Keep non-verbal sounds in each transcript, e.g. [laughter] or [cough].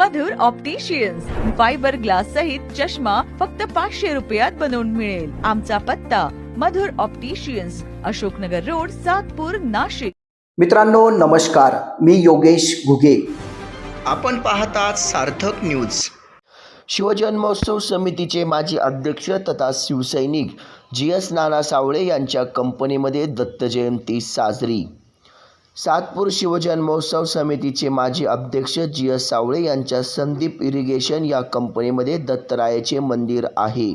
मधुर opticians fibre glass सहित चष्मा फक्त पाचशे रुपयात बनवून मिळेल. आमचा पत्ता मधुर ऑप्टिशियन्स अशोकनगर रोड सातपूर नाशिक. मित्रांनो नमस्कार. मी योगेश घुगे. आपण पाहतात सार्थक न्यूज शिवजन्मोत्सव समितीचे माजी अध्यक्ष तथा शिवसैनिक जी एस नाना सावळे यांच्या कंपनीमध्ये दत्त जयंती साजरी. सातपूर शिवजन्मोत्सव समितीचे माजी अध्यक्ष जी एस सावळे यांच्या संदीप इरिगेशन या कंपनीमध्ये दत्तरायाचे मंदिर आहे.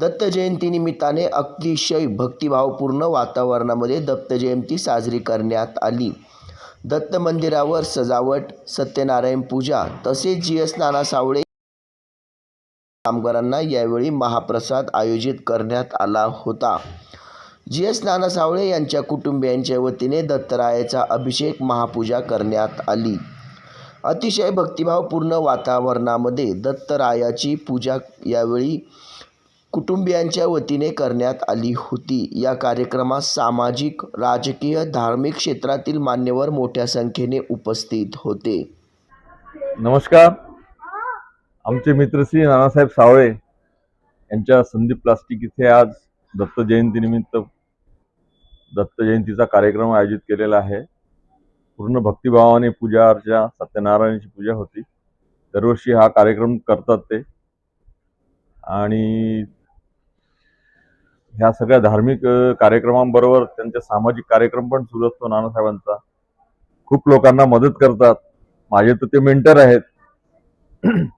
दत्त जयंतीनिमित्ताने अतिशय भक्तिभावपूर्ण वातावरणामध्ये दत्त जयंती साजरी करण्यात आली. दत्त मंदिरावर सजावट सत्यनारायण पूजा तसेच जी एस नाना सावळे कामगारांना यावेळी महाप्रसाद आयोजित करण्यात आला होता. जी एस नाना सावळे यांच्या कुटुंबियांच्या वतीने दत्तरायाचा अभिषेक महापूजा करण्यात आली. अतिशय भक्तिभावपूर्ण वातावरणामध्ये दत्तरायाची पूजा यावेळी कुटुंबियांच्या वतीने करण्यात आली होती. या कार्यक्रमात सामाजिक राजकीय धार्मिक क्षेत्रातील मान्यवर मोठ्या संख्येने उपस्थित होते. नमस्कार. आमचे मित्र श्री नानासाहेब सावळे यांच्या संदीप प्लास्टिक इथे आज दत्त जयंतीनिमित्त दत्त जयंतीचा कार्यक्रम आयोजित केलेला आहे. पूर्ण भक्तिभावाने पूजा अर्चा सत्यनारायणाची पूजा होती. दरवर्षी हा कार्यक्रम करतात ते. आणि ह्या सगळ्या धार्मिक कार्यक्रमांबरोबर त्यांचे सामाजिक कार्यक्रम पण सुरू असतो नानासाहेबांचा. खूप लोकांना मदत करतात. माझे तर ते मेंटर आहेत. [clears throat]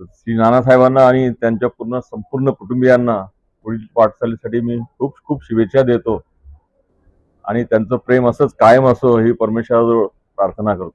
श्री नानासाहेबांना आणि त्यांच्या पूर्ण संपूर्ण कुटुंबियांना पुढील वाटचालीसाठी मी खूप खूप शुभेच्छा देतो. आणि त्यांचं प्रेम असंच कायम असो ही परमेश्वराजवळ प्रार्थना करतो.